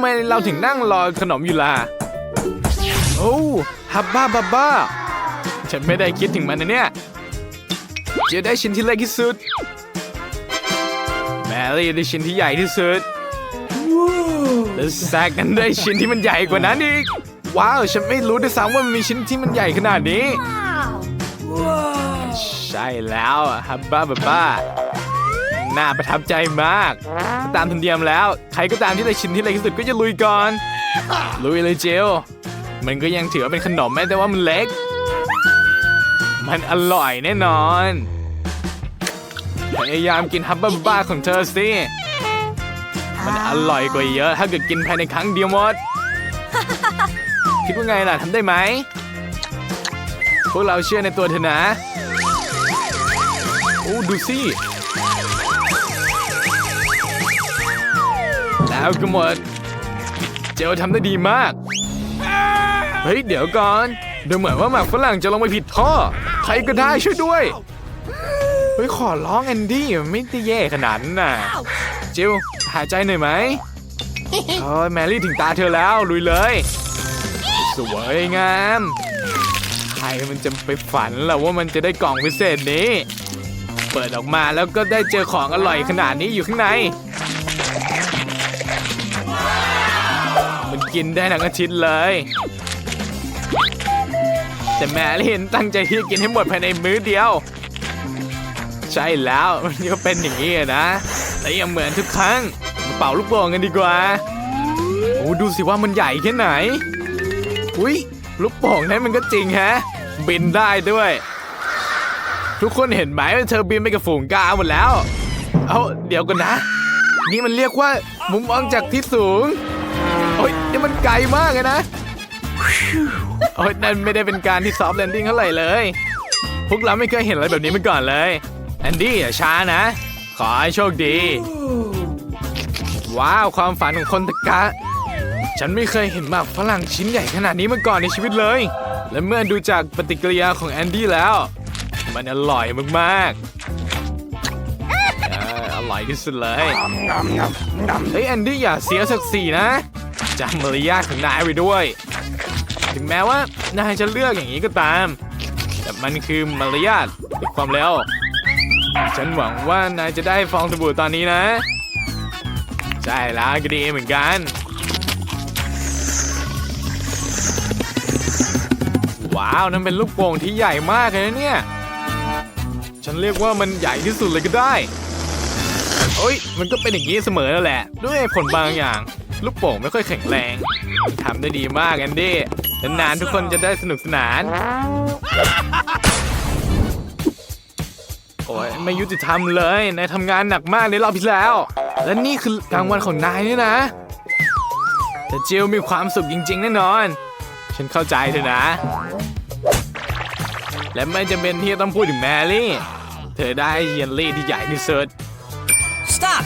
ไมเราถึงนั่งรอขนมอยู่ล่ะ โอ้ฮับบ้าบ้าบ้า ฉันไม่ได้คิดถึงมันนะเนี่ย จะได้ชิ้นที่เล็กที่สุด แมรี่ได้ชิ้นที่ใหญ่ที่สุดและแซกนั้นได้ชิ้นที่มันใหญ่กว่านั้นอีก ว้าว ฉันไม่รู้ด้วยซ้ำว่ามันมีชิ้นที่มันใหญ่ขนาดนี้ ใช่แล้วฮับบ้าบ้าบ้า น่าประทับใจมาก ตามธรรมเนียมแล้ว ใครก็ตามที่ได้ชิ้นที่เล็กที่สุดก็จะลุยก่อน ลุยเลยเจล มันก็ยังถือว่าเป็นขนมแม้แต่ว่ามันเล็ก มันอร่อยแน่นอน พยายามกินฮับบ้าบ้าของเธอสิ มันอร่อยกว่าเยอะ ถ้าเกิดกินภายในครั้งเดียวหมด คิดว่าไงล่ะทำได้ไหม พวกเราเชื่อในตัวเธอนะ โอ้ดูสิ แล้วก็หมด เจลทำได้ดีมาก เฮ้ย เดี๋ยวก่อน ดูเหมือนว่าหมากฝรั่งจะลงไปผิดท่อ ใครก็ได้ช่วยด้วย เฮ้ย ขอร้องแอนดี้มันไม่ได้แย่ขนาดนั้นน่ะ จิลหายใจหน่อยไหมโอ้ยแมรี่ถึงตาเธอแล้วลุยเลย สวยงามใครมันจะไปฝันล่ะว่ามันจะได้กล่องพิเศษนี้ เปิดออกมาแล้วก็ได้เจอของอร่อยขนาดนี้อยู่ข้างใน กินได้ทั้งอาทิตย์เลย แต่แมรี่ตั้งใจที่จะกินให้หมดภายในมื้อเดียว ใช่แล้วมันก็เป็นอย่างนี้นะแต่ยังเหมือนทุกครั้งมาเป่าลูกโป่งกันดีกว่าโอ้ดูสิว่ามันใหญ่แค่ไหน อุ้ยลูกโป่งนั้นมันก็จริงแฮะ บินได้ด้วย ทุกคนเห็นไหมว่าเธอบินไปกับฝูงกาหมดแล้ว เอาเดี๋ยวกันนะ นี่มันเรียกว่ามุมมองจากที่สูง โอ้ยนี่มันไกลมากเลยนะ โอ้ยนั่นไม่ได้เป็นการที่ซอฟต์แลนดิ้งเท่าไหร่เลย พวกเราไม่เคยเห็นอะไรแบบนี้มาก่อนเลยแอนดี้อย่าช้านะ ขอให้โชคดี ว้าวความฝันของคนตะกะ ฉันไม่เคยเห็นหมากฝรั่งชิ้นใหญ่ขนาดนี้มาก่อนในชีวิตเลย และเมื่อดูจากปฏิกิริยาของแอนดี้แล้ว มันอร่อยมากๆเอออร่อยที่สุดเลย เฮ้ยแอนดี้อย่าเสียศักดิ์ศรีนะ จำมารยาทของนายไว้ด้วย ถึงแม้ว่านายจะเลือกอย่างนี้ก็ตาม แต่มันคือมารยาทในความเร็วฉันหวังว่านายจะได้ฟองสบู่ตอนนี้นะ ใช่แล้วก็ดีเหมือนกัน ว้าว นั่นเป็นลูกโป่งที่ใหญ่มากเลยนะเนี่ย ฉันเรียกว่ามันใหญ่ที่สุดเลยก็ได้ โอ้ย มันก็เป็นอย่างนี้เสมอนั่นแหละ ด้วยผลบางอย่าง ลูกโป่งไม่ค่อยแข็งแรงทำได้ดีมากแอนดี้นานๆทุกคนจะได้สนุกสนาน โอ้ยไม่ยุติธรรมเลยนายทำงานหนักมากในรอบที่แล้ว และนี่คือกลางวันของนายนี่นะ แต่จิลมีความสุขจริง ๆ แน่นอน ฉันเข้าใจเธอนะ และไม่จำเป็นที่จะต้องพูดถึงแมรี่ เธอได้เยลลี่ที่ใหญ่ที่สุด Stop!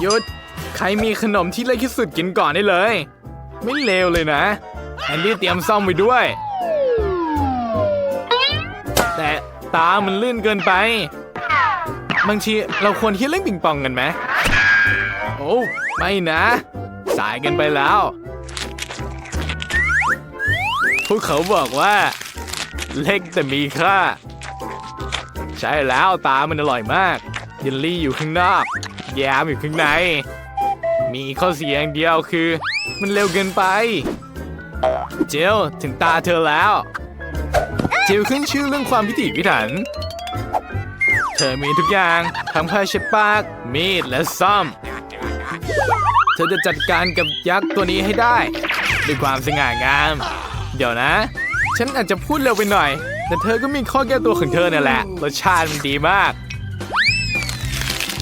หยุด ใครมีขนมที่เล็กที่สุดกินก่อนได้เลย ไม่เลวเลยนะแอนดี้เตรียมซ่อมไว้ด้วย แต่ตามันลื่นเกินไป บางทีเราควรที่เล่นปิงปองกันไหมโอ้ไม่นะ สายกันไปแล้วพวกเขาบอกว่า เล็กแต่มีค่า ใช่แล้วตามันอร่อยมากเยลลี่อยู่ข้างนอกแยมอยู่ข้างใน มีข้อเสียอย่างเดียวคือ มันเร็วเกินไป เจลถึงตาเธอแล้ว เจลขึ้นชื่อเรื่องความพิถีพิถัน เธอมีทุกอย่างทั้งผ้าเช็ดปาก มีดและซ่อม เธอจะจัดการกับยักษ์ตัวนี้ให้ได้ ด้วยความสง่างาม เดี๋ยวนะ ฉันอาจจะพูดเร็วไปหน่อย แต่เธอก็มีข้อแก้ตัวของเธอนั่นแหละรสชาติมันดีมาก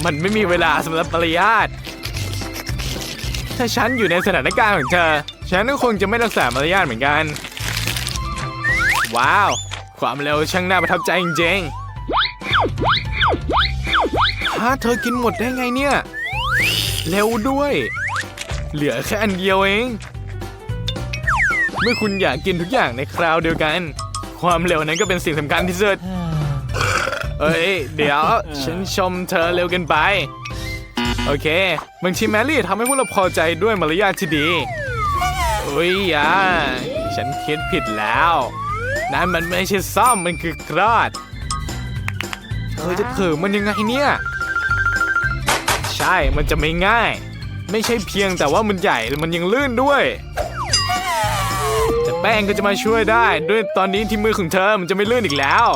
มันไม่มีเวลาสำหรับปริยาท ถ้าฉันอยู่ในสถานการณ์ของเธอ ฉันก็คงจะไม่รักษามารยาทเหมือนกัน ว้าว ความเร็วช่างน่าประทับใจจริงๆฮะเธอกินหมดได้ไงเนี่ย เร็วด้วย เหลือแค่อันเดียวเอง เมื่อคุณอยากกินทุกอย่างในคราวเดียวกัน ความเร็วนั้นก็เป็นสิ่งสำคัญที่สุด เอ้ย เดี๋ยว ฉันชมเธอเร็วเกินไป โอเคบางทีแมรี่ทำให้พวกเราพอใจด้วยมารยาทที่ดีอุ้ยอะฉันคิดผิดแล้ว นั่นมันไม่ใช่ซ่อมมันคือคลอดเธอจะเถิมมันยังไงเนี่ย ใช่มันจะไม่ง่าย ไม่ใช่เพียงแต่ว่ามันใหญ่มันยังลื่นด้วยแต่แป้งก็จะมาช่วยได้ ด้วยตอนนี้ที่มือของเธอมันจะไม่ลื่นอีกแล้ว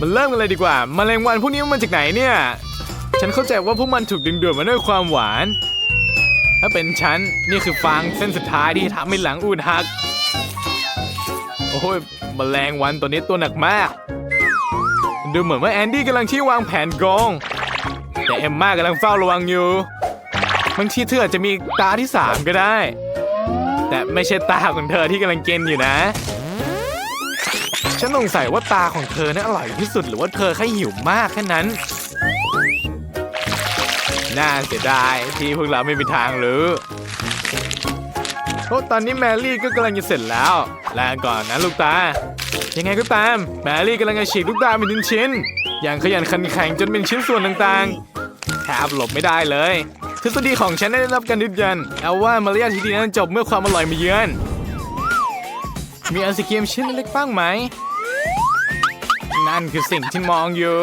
มันเริ่มกันเลยดีกว่าแมลงวันพวกนี้มันจากไหนเนี่ย ฉันเข้าใจว่าพวกมันถูกดึงดูดมาด้วยความหวาน ถ้าเป็นฉัน นี่คือฟางเส้นสุดท้ายที่ทำให้หลังอูดหัก โอ้ยแมลงวันตัวนี้ตัวหนักมาก ดูเหมือนว่าแอนดี้กำลังที่วางแผนโกงแต่เอมม่ากำลังเฝ้าระวังอยู่บางทีเธออาจจะมีตาที่สามก็ได้ แต่ไม่ใช่ตาของเธอที่กำลังเกณฑ์อยู่นะ ฉันสงสัยว่าตาของเธอน่าอร่อยที่สุดหรือว่าเธอแค่หิวมากแค่นั้น น่าเสียดายที่พวกเราไม่มีทางหรือโอ้ตอนนี้แมรี่ก็กำลังจะเสร็จแล้วลาก่อนนะลูกตา ยังไงก็ตาม แมรี่กำลังจะฉีกลูกตาเป็นชิ้นๆอย่างขยันขันแข็งจนเป็นชิ้นส่วนต่างๆแทบหลบไม่ได้เลย ทฤษฎีของฉันได้รับการยืนยัน เอาว่ามารยาทที่ดีนั้นจบเมื่อความอร่อยมาเยือน มีไอศกรีมชิ้นเล็กๆบ้างไหม นั่นคือสิ่งที่มองอยู่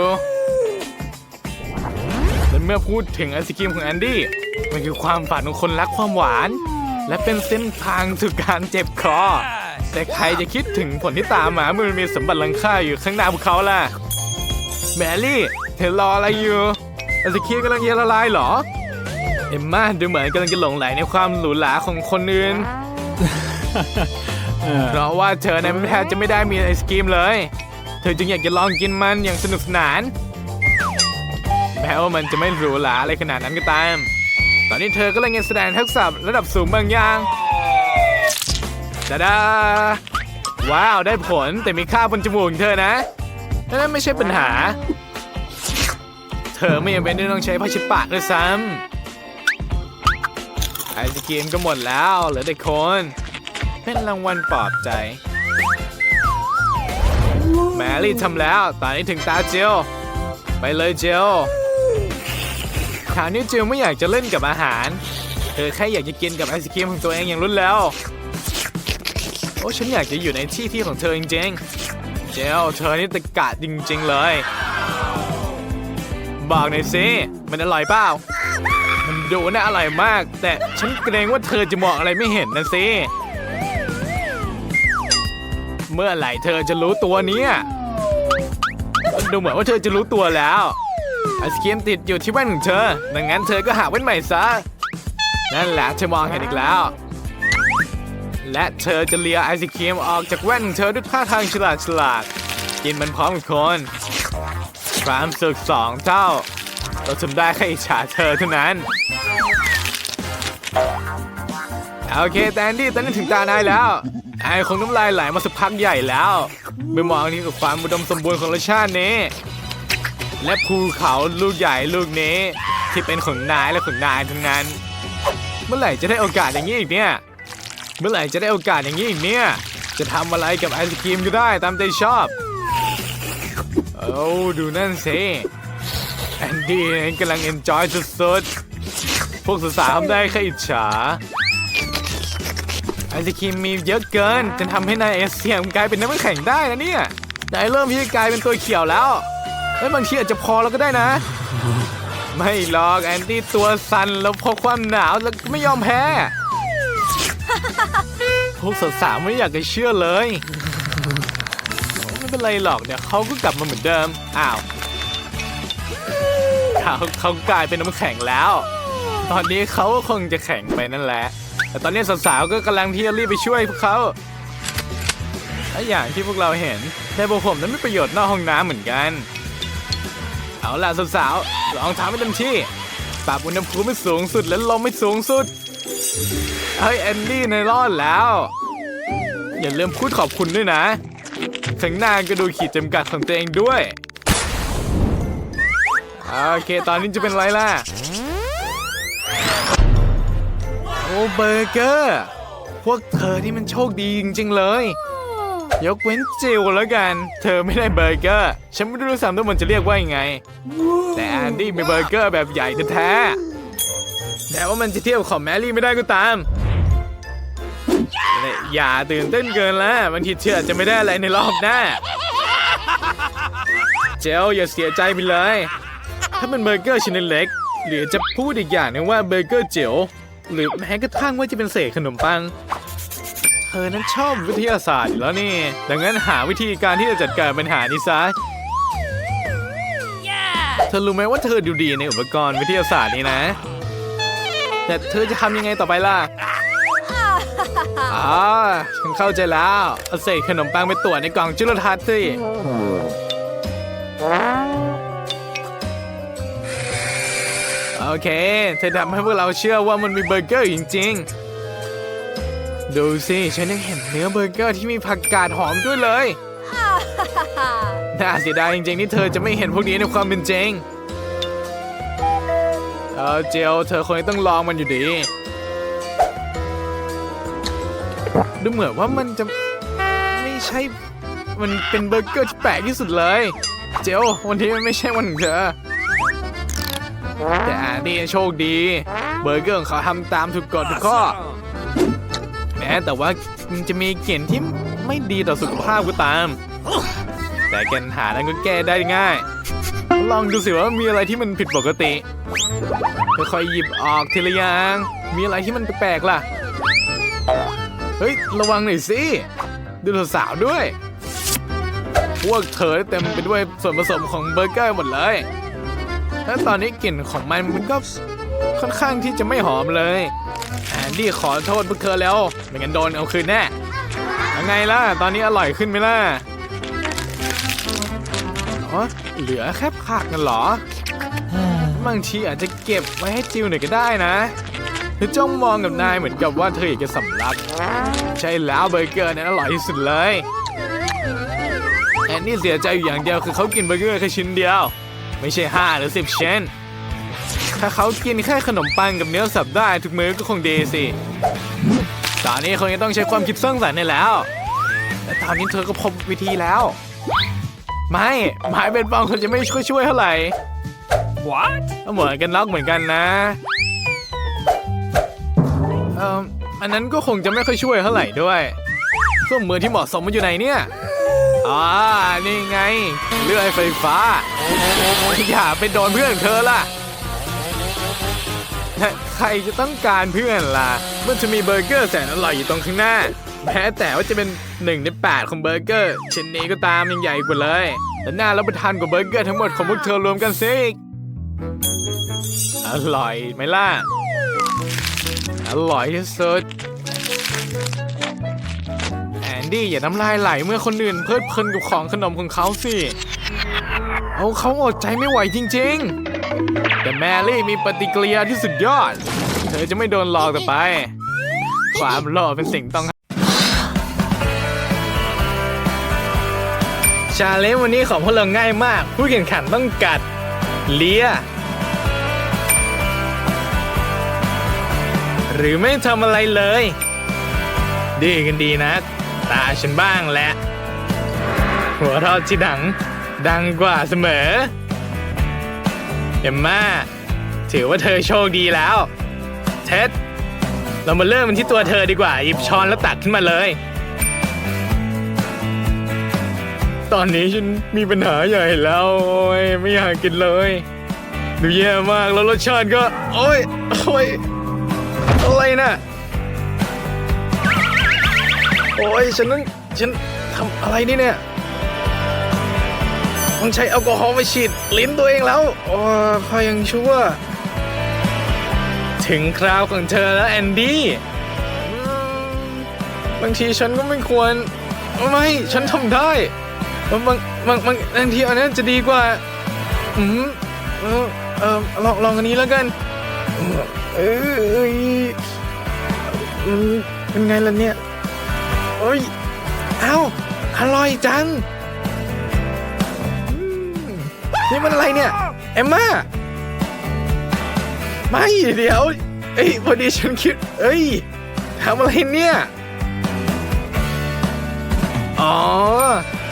เมื่อพูดถึงไอศกรีมของแอนดี้มันคือความฝันของคนรักความหวาน และเป็นเส้นทางสู่การเจ็บคอ แต่ใครจะคิดถึงผลที่ตามมาเมื่อมันมีสมบัติลังค่าอยู่ข้างหน้าพวกเขาล่ะแมรี่เธอรออะไรอยู่ไอศกรีมกำลังจะละลายเหรอ เอ็มมาดูเหมือนกำลังจะหลงไหลในความหรูหราของคนอื่นเพราะว่าเธอนั้นแทบจะไม่ได้มีไอศกรีมเลย เธอจึงอยากจะลองกินมันอย่างสนุกสนาน แม้ว่ามันจะไม่หรูหราอะไรขนาดนั้นก็ตาม ตอนนี้เธอก็เลยแสดงทักษะระดับสูงบางอย่างดาดาว้าวได้ผลแต่มีค่าบนจมูกเธอนะและนั่นไม่ใช่ปัญหา เธอไม่ยังเป็นต้องใช้ผ้าชิปากด้วยซ้ำไอศกรีมก็หมดแล้วเหลือแต่คน เป็นรางวัลปลอบใจ แมรี่ทำแล้ว ตอนนี้ถึงตาเจลไปเลยเจล คราวนี้เจลไม่อยากจะเล่นกับอาหาร เธอแค่อยากจะกินกับไอศกรีมของตัวเองอย่างรุนแล้ว โอ้ฉันอยากจะอยู่ในที่ที่ของเธอจริงๆเจลเธอนี่ตะกะจริง ๆ เลย บอกหน่อยสิ มันอร่อยเปล่า มันดูน่าอร่อยมาก แต่ฉันเกรงว่าเธอจะมองอะไรไม่เห็นนะสิ เมื่อไหร่เธอจะรู้ตัวเนี่ย ดูเหมือนว่าเธอจะรู้ตัวแล้ว ไอศครีมติดอยู่ที่แว่นของเธอ ดังนั้นเธอก็หาแว่นใหม่ซะ นั่นแหละเธอมองเห็นอีกแล้ว และเธอจะเลียไอศครีมออกจากแว่นของเธอด้วยท่าทางฉลาดฉลาด กินมันพร้อมกับคนความสุขสองเท่า เราทำได้แค่อิจฉาเธอเท่านั้น โอเคแตนดี้ตอนนี้ถึงตานายแล้ว ไอคงน้ำลายไหลมาสักพักใหญ่แล้วไปมองนี่กับความอุดมสมบูรณ์ของรสชาตินี้ และภูเขาลูกใหญ่ลูกนี้ ที่เป็นของนายและของนายทั้งนั้น เมื่อไหร่จะได้โอกาสอย่างนี้อีกเนี่ย เมื่อไหร่จะได้โอกาสอย่างนี้อีกเนี่ย จะทำอะไรกับไอศกรีมก็ได้ตามใจชอบโอ้ดูนั่นสิแอนดี้กำลังเอนจอยสุดๆ พวกสาวๆทำได้แค่อิจฉาไอศครีมมีเยอะเกินจนทำให้นายเอเซียมกลายเป็นน้ำแข็งได้นะเนี่ย นายเริ่มที่จะกลายเป็นตัวเขียวแล้ว และบางทีอาจจะพอแล้วก็ได้นะ ไม่หรอกแอนตี้ตัวสั่นแล้วพอความหนาวแล้วไม่ยอมแพ้พวกสาวๆไม่อยากจะเชื่อเลย ไม่เป็นไรหรอกเดี๋ยวเขาก็กลับมาเหมือนเดิม อ้าวเขาเขากลายเป็นน้ำแข็งแล้ว ตอนนี้เขาก็คงจะแข็งไปนั่นแหละ แต่ตอนนี้สาวๆก็กำลังที่จะรีบไปช่วยพวกเขาและอย่างที่พวกเราเห็นแต่พวกผมนั้นไมีประโยชน์นอกห้องน้ำเหมือนกัน เอาล่ะสาวๆลองทำให้เต็มที่ปรับอุณหภูมิให้สูงสุดและลมให้สูงสุด เฮ้ยแอนดี้ในรอดแล้ว อย่าลืมพูดขอบคุณด้วยนะข้างหน้าก็ดูขีดจำกัดของตัวเองด้วย โอเค ตอนนี้จะเป็นไรล่ะ โอ้เบอร์เกอร์ พวกเธอที่มันโชคดีจริงๆเลย ยกเว้นจิวแล้วกัน เธอไม่ได้เบอร์เกอร์ ฉันไม่รู้ซ้ำว่ามันจะเรียกว่ายังไง แต่แอนดี้มีเบอร์เกอร์แบบใหญ่แท้แต่ว่ามันจะเทียบของแมรี่ไม่ได้ก็ตามแต่อย่าตื่นเต้นเกินและบางทีเธออาจจะไม่ได้อะไรในรอบหน้า เจลอย่าเสียใจไปเลย ถ้าเป็นเบอร์เกอร์ชิ้นเล็กหรือจะพูดอีกอย่างหนึงว่าเบอร์เกอร์เจ๋วหรือแม้กระทั่งว่าจะเป็นเศษขนมปัง เธอนั้นชอบวิทยาศาสตร์อยู่แล้วนี่ ดังนั้นหาวิธีการที่จะจัดการปัญหานี้ซะเธอรู้ไหมว่าเธอดูดีในอุปกรณ์วิทยาศาสตร์นี้นะ แต่เธอจะทำยังไงต่อไปล่ะอ๋อฉันเข้าใจแล้วเอาเศษขนมปังไปตรวจในกล่องจุลทรรศน์สิโอเค เธอทำให้พวกเราเชื่อว่ามันมีเบอร์เกอร์จริง ๆ ดูสิฉันยังเห็นเนื้อเบอร์เกอร์ที่มีผักกาดหอมด้วยเลย น่าเสียดายจริงๆที่เธอจะไม่เห็นพวกนี้ในความเป็นจริง เออเจลเธอคงต้องลองมันอยู่ดี ดูเหมือนว่ามันจะไม่ใช่ มันเป็นเบอร์เกอร์ที่แปลกที่สุดเลย เจลวันนี้มันไม่ใช่วันของเธอแต่อันนี้โชคดี เบอร์เกอร์ของเขาทำตามถูกกฎทุกข้อ แม้แต่ว่าจะมีกลิ่นที่ไม่ดีต่อสุขภาพก็ตาม แต่ปัญหานั้นก็แก้ได้ง่าย ลองดูสิว่ามีอะไรที่มันผิดปกติค่อยๆหยิบออกทีละอย่าง มีอะไรที่มันแปลกๆล่ะ เฮ้ย ระวังหน่อยสิดูสาวๆด้วย พวกเธอเต็มไปด้วยส่วนผสมของเบอร์เกอร์หมดเลยแล้วตอนนี้กลิ่นของมันมันก็ค่อนข้างที่จะไม่หอมเลย นดี้ขอโทษพวกเธอแล้วไม่งั้นโดนเอาคืนแน่ยังไงล่ะ ตอนนี้อร่อยขึ้นไหมล่ะอ๋อเหลือแค่ผักกันเหรอบางทีอาจจะเก็บไว้ให้จิวหน่อยก็ได้นะเธอจ้องมองกับนายเหมือนกับว่าเธออยากจะสำลัก ใช่แล้วเบอร์เกอร์นั้นอร่อยที่สุดเลยแอนนี่เสียใจอยู่อย่างเดียวคือเขากินเบอร์เกอร์แค่ชิ้นเดียว ไม่ใช่ห้าหรือสิบชิ้น ถ้าเขากินแค่ขนมปังกับเนื้อสับได้ทุกมื้อก็คงดีสิตอนนี้คงจะต้องใช้ความคิดสร้างสรรค์ในแล้ว แต่ตอนนี้เธอก็พบวิธีแล้ว ไม่หมายเป็นปองคนจะไม่ช่วยช่วยเท่าไหร่ What? ก็เหมือนกันล็อกเหมือนกันนะเอ่ออันนั้นก็คงจะไม่ค่อยช่วยเท่าไหร่ด้วยเครื่องมือที่เหมาะสมมันอยู่ไหนเนี่ยอ่านี่ไง เลื่อยไฟฟ้า อย่าไปโดนเพื่อนเธอล่ะ ใครจะต้องการเพื่อนล่ะเมื่อจะมีเบอร์เกอร์แสนอร่อยอยู่ตรงข้างหน้า แม้แต่ว่าจะเป็นหนึ่งในแปดของเบอร์เกอร์ชิ้นนี้ก็ตามยังใหญ่กว่าเลย และน่ารับประทานกว่าเบอร์เกอร์ทั้งหมดของพวกเธอรวมกันสิอร่อยไหมล่ะ อร่อยที่สุดแอนดี้อย่าน้ำลายไหลเมื่อคนอื่นเพลิดเพลินกับของขนมของเขาสิ เอาเขาอดใจไม่ไหวจริง ๆ แต่แมรี่มีปฏิกิริยาที่สุดยอด เธอจะไม่โดนหลอกต่อไป ความหล่อเป็นสิ่งต้อง ชาเลนจ์วันนี้ของพวกเราง่ายมาก ผู้แข่งขันต้องกัด เลีย หรือไม่ทำอะไรเลย ดีกันดีนะ ตาฉันบ้างแหละ หัวเราะที่ดัง ดังกว่าเสมอ เอมมาถือว่าเธอโชคดีแล้ว เท็ด เรามาเริ่มกันที่ตัวเธอดีกว่า หยิบช้อนแล้วตักขึ้นมาเลย ตอนนี้ฉันมีปัญหาใหญ่แล้วโอ้ยไม่อยากกินเลยดูแย่มากแล้วรสชาติก็ โอ้ยโอ้ยอะไรน่ะโอ้ยฉันต้องฉันทำอะไรนี่เนี่ย ต้องใช้แอลกอฮอล์มาฉีดลิ้นตัวเองแล้วโอ้พอยังชั่ว ถึงคราวของเธอแล้วแอนดี้บางทีฉันก็ไม่ควร ไม่ฉันทำได้บางบางบางบางบางทีอันนั้นจะดีกว่า อืมเออเออลองลองอันนี้แล้วกันเออเอยเป็นไงล่ะเนี่ยเอ้ย เอ้า อร่อยจัง นี่มันอะไรเนี่ย เอมม่า ไม่เดี๋ยว เอ้ยพอดีฉันคิด เอ้ยทำอะไรเนี่ย อ๋อ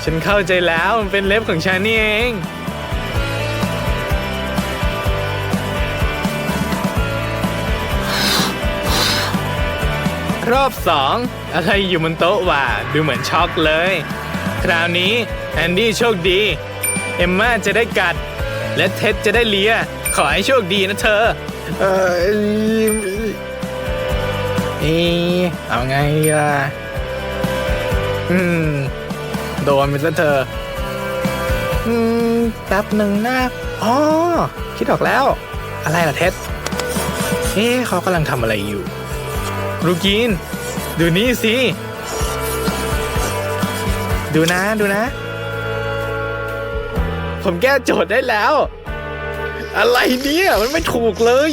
ฉันเข้าใจแล้วมันเป็นเล็บของฉันนี่เอง รอบสองอะไรอยู่บนโต๊ะว่า ดูเหมือนช็อกเลย คราวนี้แอนดี้โชคดี เอมมาจะได้กัด และเท็ดจะได้เลีย ขอให้โชคดีนะเธอ เออเอเอาไงดีล่ะ อืม โดนไปซะเธอ อืมแป๊บหนึ่งนะอ๋อ คิดออกแล้ว อะไรล่ะเท็ดเอ๊เขากำลังทำอะไรอยู่ รูกิน ดูนี่สิ ดูนะ ดูนะ ผมแก้โจทย์ได้แล้ว อะไรเนี่ย มันไม่ถูกเลย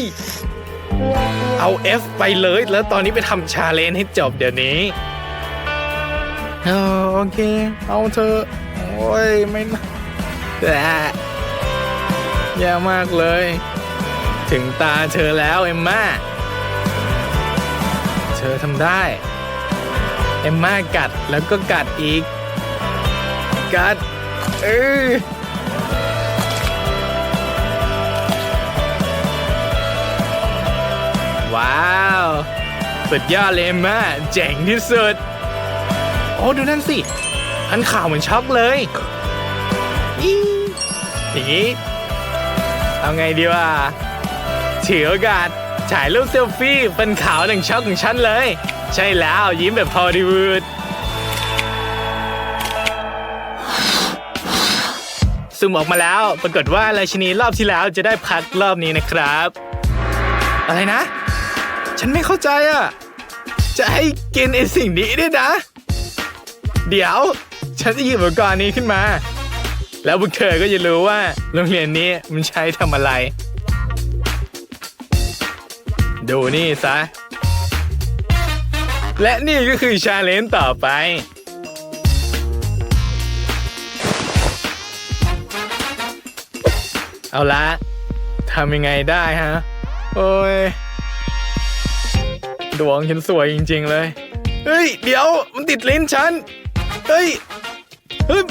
เอา F ไปเลยแล้วตอนนี้ไปทำชาเลนจ์ให้จบเดี๋ยวนี้โอเค เอาเธอ โอ้ย ไม่นะแต่แย่มากเลย ถึงตาเธอแล้วเอมม่าเธอทำได้ เอมม่ากัดแล้วก็กัดอีก กัด เออ ว้าว สุดยอดเลยเอมม่าเจ๋งที่สุด โอ้ดูนั่นสิพันข่าวเหมือนช็อกเลยอีอย่างนี้เอาไงดีวะถือโอกาสถ่ายรูปเซลฟี่เป็นข่าวหนึ่งช็อกของฉันเลย ใช่แล้วยิ้มแบบฮอลลีวูดซูมออกมาแล้ว ปรากฏว่าราชินีรอบที่แล้วจะได้พักรอบนี้นะครับ อะไรนะ ฉันไม่เข้าใจอะ จะให้กินไอสิ่งนี้ด้วยนะ เดี๋ยว ฉันจะหยิบอุปกรณ์นี้ขึ้นมา แล้วพวกเธอก็จะรู้ว่าโรงเรียนนี้มันใช้ทำอะไร ดูนี่ซะ และนี่ก็คือชาเลนจ์ต่อไปเอาละทำยังไงได้ฮะ โอ้ย ดวงฉันสวยจริง ๆ เลย เฮ้ย เดี๋ยวมันติดลิ้นฉัน เฮ้ยเฮ้ย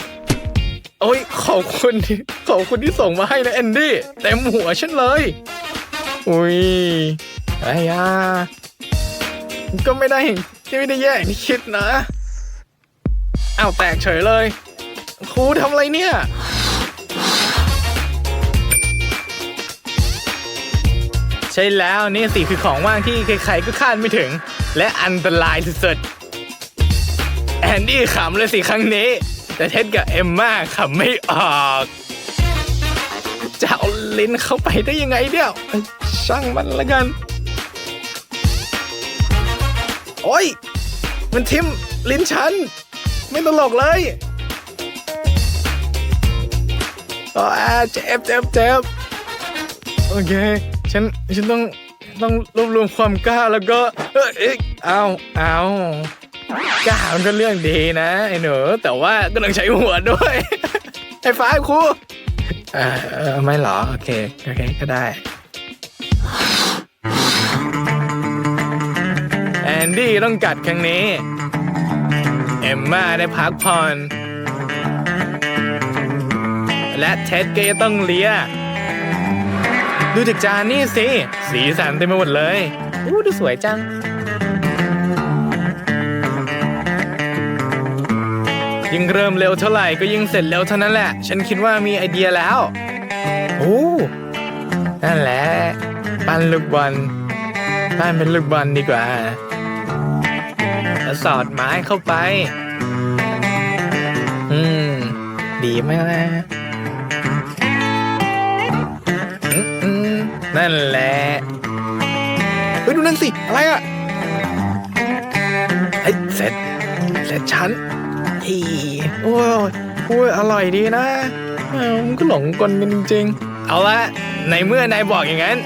โอ้ยขอบคุณที่ขอบคุณที่ส่งมาให้นะแอนดี้เต็มหัวฉันเลย อุ้ยไอ้ยาก็ไม่ได้ที่ไม่ได้แย่งที่คิดนะอ้าวแตกเฉยเลย ครูทำอะไรเนี่ย ใช่แล้วนี่สิคือของว่างที่ใครๆก็คาดไม่ถึง และอันตรายสุดๆแอนดี้ขำเลยสิครั้งนี้ แต่เท็ดกับเอมม่าขำไม่ออก จะเอาลิ้นเข้าไปได้ยังไงเนี่ยเอ้ยช่างมันละกัน โอ้ย มันทิมลิ้นฉัน ไม่ตลกเลยอ๋อเจ็บเจ็บเจ็บโอเค ฉันฉันต้องต้องรวบรวมความกล้าแล้วก็เอ้ยเอ้ยเอาเอากล้ามันก็เรื่องดีนะไอ้หนูแต่ว่าก็ต้องใช้หัวด้วยไอ้ฟ้าครูเออไม่หรอ โอเค โอเค ก็ได้ แอนดี้ต้องกัดครั้งนี้ เอมม่าได้พักผ่อน และเท็ดก็จะต้องเลีย ดูจากจานนี่สิ สีสันเต็มไปหมดเลยอู้ดูสวยจัง ยิ่งเริ่มเร็วเท่าไหร่ก็ยิ่งเสร็จเร็วเท่านั้นแหละ ฉันคิดว่ามีไอเดียแล้ว โอ้นั่นแหละ ปั้นลูกบอลปั้นเป็นลูกบอลดีกว่าแล้วสอดไม้เข้าไป อืม ดีไหมล่ะ นั่นแหละ เฮ้ยดูนั่นสิ อะไรอะเฮ้ยเสร็จ เสร็จฉันอีโอ้ยโอ้ยอร่อยดีนะเอ้ามันก็หลงกลกันจริงๆ เอาละในเมื่อนายบอกอย่างนั้น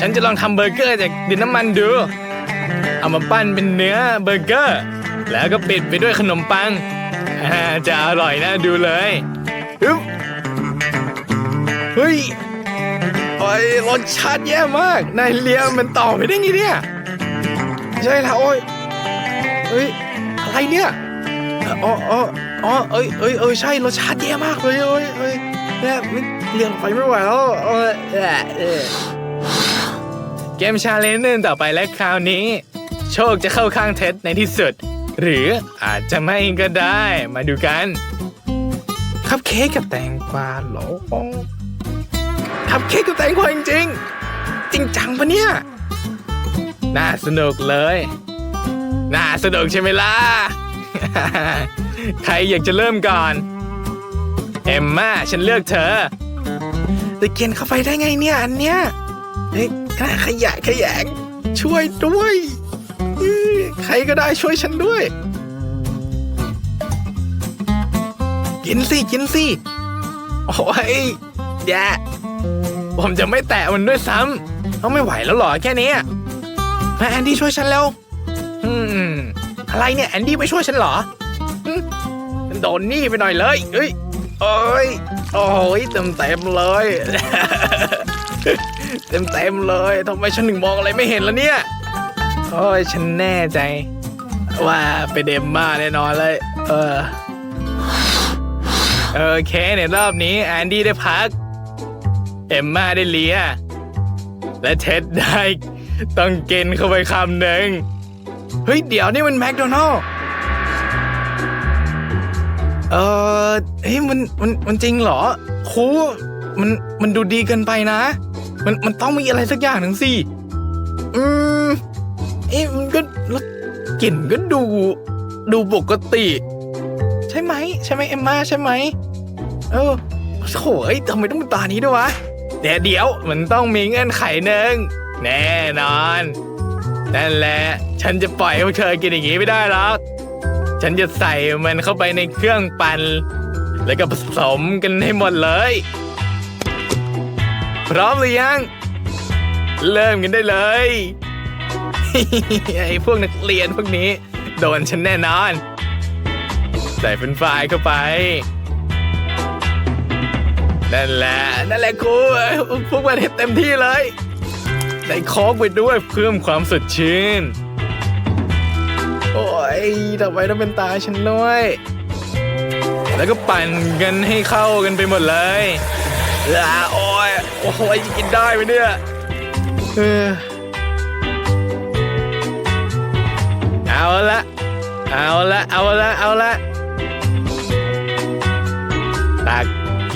ฉันจะลองทำเบอร์เกอร์จากดินน้ำมันดู เอามาปั้นเป็นเนื้อเบอร์เกอร์ แล้วก็ปิดไปด้วยขนมปังอ่าจะอร่อยนะดูเลยฮึบเฮ้ยโอ้ยรสชาติแย่มากนายเลียมันต่อไปได้ไงเนี่ยใช่แล้วโอ้ยเฮ้ยอะไรเนี่ยอ๋ออ๋ออ๋อเอ้ยเอ้ยเอ้ยใช่รสชาติแย่มากเลยเอ้ยเอ้ยเนี่ยไม่เลี้ยงไปไม่ไหวแล้วเออเออเออเกมชาเลนจ์นึงต่อไปและคราวนี้ โชคจะเข้าข้างเท็ดในที่สุด หรืออาจจะไม่ก็ได้มาดูกัน คัพเค้กกับแตงกวาหรอ คัพเค้กกับแตงกวาจริงๆ จริงจังปะเนี่ย น่าสนุกเลย น่าสนุกใช่ไหมล่ะ ใครอยากจะเริ่มก่อน เอมมาฉันเลือกเธอจะเขียนเข้าไปได้ไงเนี่ยอันเนี้ยเฮ้ยน่ขยะขยงช่วยด้วยเอ้ยใครก็ได้ช่วยฉันด้วย กินสิ กินสิ โอ้ยแย่ ผมจะไม่แตะมันด้วยซ้ำเขาไม่ไหวแล้วหรอแค่นี้มาแอนดี้ช่วยฉันแล้ว อืม อะไรเนี่ยแอนดี้ไม่ช่วยฉันหรอฉันโดนหนี่ไปหน่อยเลยเอ้ยโอ้ยโอ้ยเต็มเต็มเลย เต็มเต็มเลยทำไมฉันถึงมองอะไรไม่เห็นแล้วเนี่ยโอ้ยฉันแน่ใจ ว่าเป็นเอมมาแน่นอนเลย เออโอเคในรอบนี้แอนดี้ได้พัก เอมมาได้เลีย และเท็ดได้ ต้องกินเข้าไปคำหนึ่ง เฮ้ย เดี๋ยวนี่มันแมคโดนัลล์เออเฮ้ยมันมันมันจริงเหรอครูมันมันดูดีเกินไปนะ มันมันต้องมีอะไรสักอย่างหนึ่งสิ อืมเอ๊ะมันก็แล้วกลิ่นก็ดู ดูปกติ ใช่ไหม ใช่ไหมเอ็มมาใช่ไหมเออโถ่เอ้ยทำไมต้องเป็นตานี้ด้วยวะ ต่เดี๋ยวมันต้องมีเงื่อนไขหนึ่งแน่นอนนั่นแหละฉันจะปล่อยให้พวกเธอกินอย่างนี้ไม่ได้หรอกฉันจะใส่มันเข้าไปในเครื่องปั่นแล้วก็ผสมกันให้หมดเลย พร้อมหรือยัง เริ่มกันได้เลยไอ้พวกนักเรียนพวกนี้ โดนฉันแน่นอน ใส่เป็นไฟเข้าไป นั่นแหละ นั่นแหละครูพวกมันเห็นเต็มที่เลยได้โคกไปด้วยเพิ่มความสดชื่น โอ้ยทำไมต้องเป็นตาฉันด้วย แล้วก็ปั่นกันให้เข้ากันไปหมดเลยลาโอ้ยโอ้ยจะกินได้ไหมเนี่ยเออเอาละเอาละเอาละเอาละตัก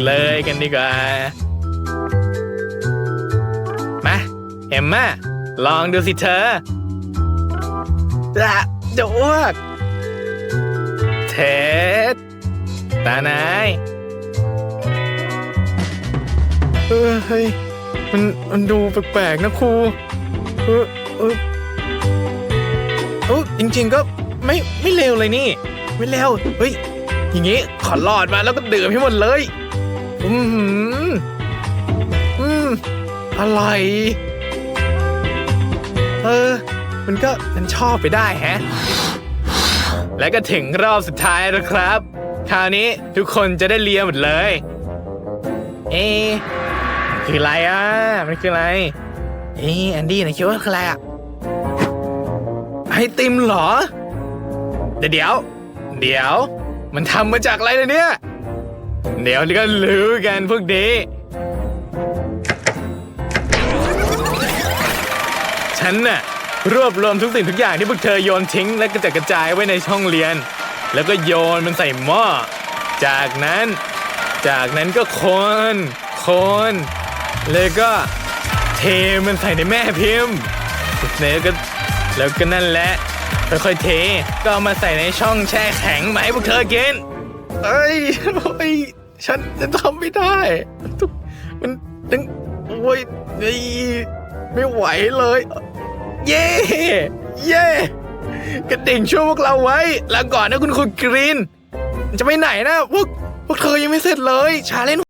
เลยกันดีกว่า มา เอ็มมาลองดูสิเธอจะจะอ้วกเท็ดตานายเออเฮ้ยมันมันดูแปลกๆนะครูเออเออเออจริงๆก็ไม่ไม่เลวเลยนี่ ไม่เลวเฮ้ยอย่างงี้ขอหลอดมาแล้วก็ดื่มให้หมดเลย อืมหืมอืมอร่อยเออ มันก็มันชอบไปได้แฮะ และก็ถึงรอบสุดท้ายแล้วครับ คราวนี้ทุกคนจะได้เลียหมดเลย เอ๊ะคืออะไรอะ มันคืออะไร เอ๊ะแอนดี้นะคิดว่าคืออะไรอะ ไอติมเหรอ เดี๋ยว เดี๋ยวเดี๋ยวมันทำมาจากอะไรเนี่ย เดี๋ยวก็รู้กันพวกดีฉันน่ะรวบรวมทุกสิ่งทุกอย่างที่พวกเธอโยนทิ้ง และกระจัดกระจายไว้ในช่องเรียน แล้วก็โยนมันใส่หม้อ จากนั้น จากนั้นก็คนคนแล้วก็เทมันใส่ในแม่พิมพ์แล้วก็แล้วก็นั่นแหละค่อยๆเทก็เอามาใส่ในช่องแช่แข็งมาให้พวกเธอกินเอ้ยโอ้ย ฉันจะทำไม่ได้ มันทุกมันตึงโอ้ยไม่ไหวเลย เย่เย่กระดิ่งช่วยพวกเราไว้แล้วก่อนนะคุณคุณกรีน จะไปไหนนะพวกพวกเธอยังไม่เสร็จเลยชาเลน